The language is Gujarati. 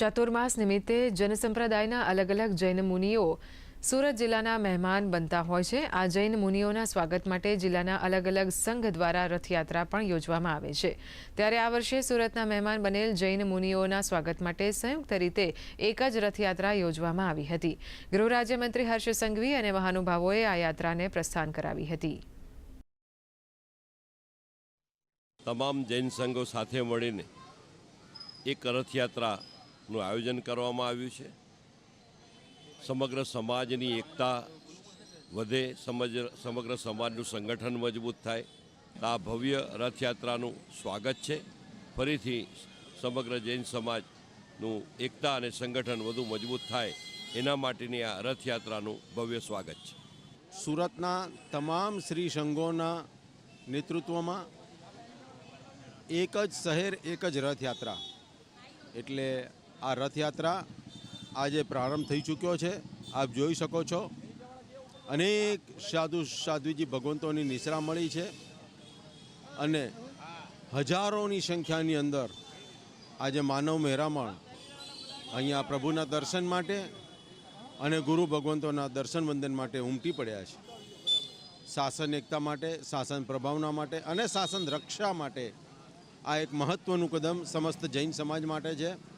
ચાતુર્માસ નિમિત્તે જનસંપ્રદાયના અલગ અલગ જૈન મુનિઓ સુરત જિલ્લાના મહેમાન બનતા હોય છે. આ જૈન મુનિઓના સ્વાગત માટે જિલ્લાના અલગ અલગ સંઘ દ્વારા રથયાત્રા પણ યોજવામાં આવે છે. ત્યારે આ વર્ષે સુરતના મહેમાન બનેલ જૈન મુનિઓના સ્વાગત માટે સંયુક્ત રીતે એક જ રથયાત્રા યોજવામાં આવી હતી. ગૃહ રાજ્યમંત્રી હર્ષ સંઘવી અને મહાનુભાવોએ આ યાત્રાને પ્રસ્થાન કરાવી હતી. તમામ જૈન સંઘો સાથે મળીને એક રથયાત્રાનું આયોજન કરવામાં આવ્યું છે. સમગ્ર સમાજની એકતા વધે, સમજ, સમગ્ર સમાજનું સંગઠન મજબૂત થાય. આ ભવ્ય રથયાત્રાનું સ્વાગત છે. ફરીથી સમગ્ર જૈન સમાજનું એકતા અને સંગઠન વધુ મજબૂત થાય, એના માટેની આ રથયાત્રાનું ભવ્ય સ્વાગત છે. સુરતના તમામ શ્રી સંઘોના નેતૃત્વમાં એક જ શહેર, એક જ રથયાત્રા. એટલે આ રથયાત્રા આજે પ્રારંભ થઈ ચૂક્યો છે. આપ જોઈ શકો છો. અનેક સાધુ સાધ્વીજી ભગવંતોની નિશ્રા મળી છે અને હજારોની સંખ્યાની અંદર આજે માનવ મહેરામણ અહીંયા પ્રભુના દર્શન માટે અને ગુરુ ભગવંતોના દર્શન વંદન માટે ઉમટી પડ્યા છે. શાસન એકતા માટે, શાસન પ્રભાવના માટે અને શાસન રક્ષા માટે આ એક મહત્ત્વનું કદમ સમસ્ત જૈન સમાજ માટે છે.